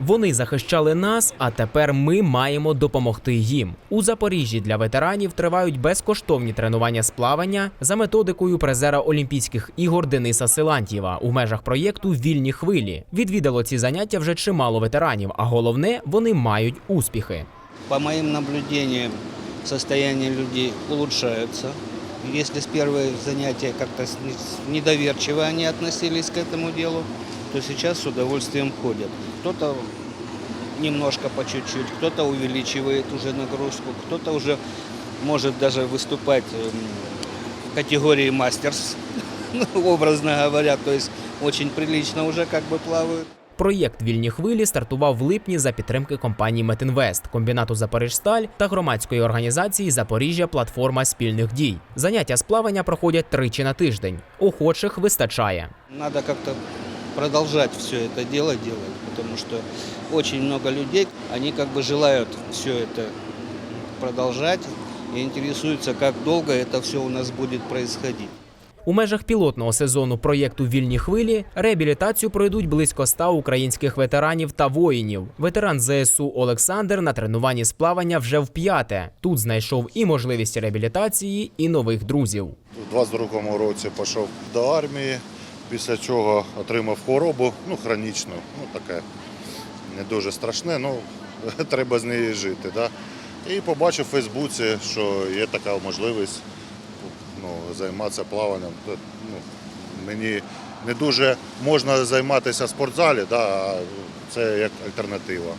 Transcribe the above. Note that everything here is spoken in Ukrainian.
Вони захищали нас, а тепер ми маємо допомогти їм. У Запоріжжі для ветеранів тривають безкоштовні тренування з плавання за методикою призера Олімпійських ігор Дениса Силантьєва у межах проєкту Вільні хвилі. Відвідало ці заняття вже чимало ветеранів, а головне, вони мають успіхи. По моим наблюдениям, состояние людей улучшается. Если с первых занятия как-то недоверчиво они относились к этому делу, то сейчас с удовольствием ходят. Кто-то немножко по чуть-чуть, кто-то увеличивает уже нагрузку, кто-то уже может даже выступать эм, в категории мастерс, ну, образно говоря, то есть очень прилично уже как бы плавают. Проєкт Вільні хвилі стартував в липні за підтримки компанії Метинвест, комбінату Запоріжсталь та громадської організації Запоріжжя Платформа спільних дій. Заняття з плавання проходять тричі на тиждень. Охочих вистачає. Надо как-то продолжать все это дело делать, потому что очень много людей, они как бы желают все это продолжать и интересуются, как долго это все у нас будет происходить. У межах пілотного сезону проєкту Вільні хвилі реабілітацію пройдуть близько 100 українських ветеранів та воїнів. Ветеран ЗСУ Олександр на тренуванні з плавання вже вп'яте. Тут знайшов і можливість реабілітації, і нових друзів. У 22-му році пішов до армії, після чого отримав хворобу, ну, хронічну, ну таке не дуже страшне, ну треба з нею жити. Да? І побачив у Фейсбуці, що є така можливість ну, займатися плаванням. Ну, мені не дуже можна займатися в спортзалі, да, а це як альтернатива.